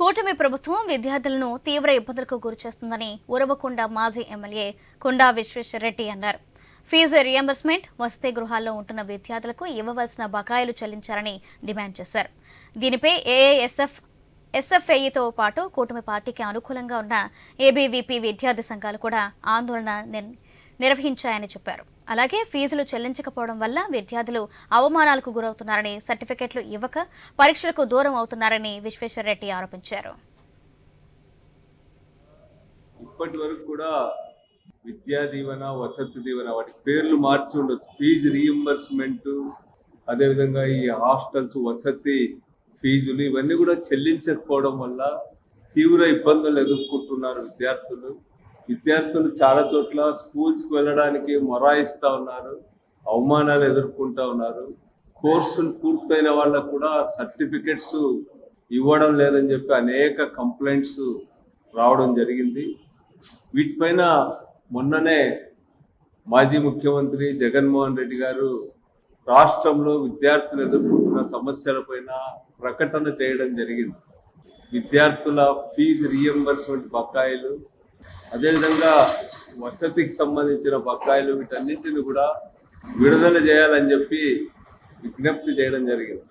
కూటమి ప్రభుత్వం విద్యార్థులను తీవ్ర ఇబ్బందులకు గురిచేస్తుందని ఉరవకొండ మాజీ ఎమ్మెల్యే కొండా విశ్వేశ్వరరెడ్డి అన్నారు. ఫీజు రియంబర్స్మెంట్ వసతి గృహాల్లో ఉంటున్న విద్యార్థులకు ఇవ్వవలసిన బకాయిలు చెల్లించాలని డిమాండ్ చేశారు. దీనిపై ఏఏఎస్ఎఫ్ ఎస్ఎఫ్ఐతో పాటు కూటమి పార్టీకి అనుకూలంగా ఉన్న ఏబీవీపీ విద్యార్థి సంఘాలు కూడా ఆందోళన నిర్వహించాయని చెప్పారు. అలాగే ఫీజులు చెల్లించకపోవడం వల్ల విద్యార్థులు అవమానాలకు గురవుతున్నారని సర్టిఫికెట్లు ఇవ్వక పరీక్షలకు దూరం అవుతున్నారని విశ్వేశ్వరరెడ్డి ఆరోపించారు. ఇప్పటి వరకు కూడా విద్యా దీవెన వసతి దీవెన వాటి పేర్లు మార్చి ఉండొచ్చు. ఫీజు రీఎంబర్స్మెంట్ అదేవిధంగా ఈ హాస్టల్స్ వసతి ఫీజులు ఇవన్నీ కూడా చెల్లించకపోవడం వల్ల తీవ్ర ఇబ్బందులు ఎదుర్కొంటున్నారు విద్యార్థులు. విద్యార్థులు చాలా చోట్ల స్కూల్స్కి వెళ్ళడానికి మొరాయిస్తూ ఉన్నారు అవమానాలు ఎదుర్కొంటూ ఉన్నారు. కోర్సులు పూర్తయిన వాళ్ళకు కూడా సర్టిఫికెట్స్ ఇవ్వడం లేదని చెప్పి అనేక కంప్లైంట్స్ రావడం జరిగింది. వీటిపైన మొన్ననే మాజీ ముఖ్యమంత్రి జగన్మోహన్ రెడ్డి గారు రాష్ట్రంలో విద్యార్థులు ఎదుర్కొంటున్న సమస్యలపైన ప్రకటన చేయడం జరిగింది. విద్యార్థుల ఫీజు రీఎంబర్స్మెంట్ బకాయిలు అదేవిధంగా వసతికి సంబంధించిన బకాయిలు వీటన్నిటిని కూడా విడుదల చేయాలని చెప్పి విజ్ఞప్తి చేయడం జరిగింది.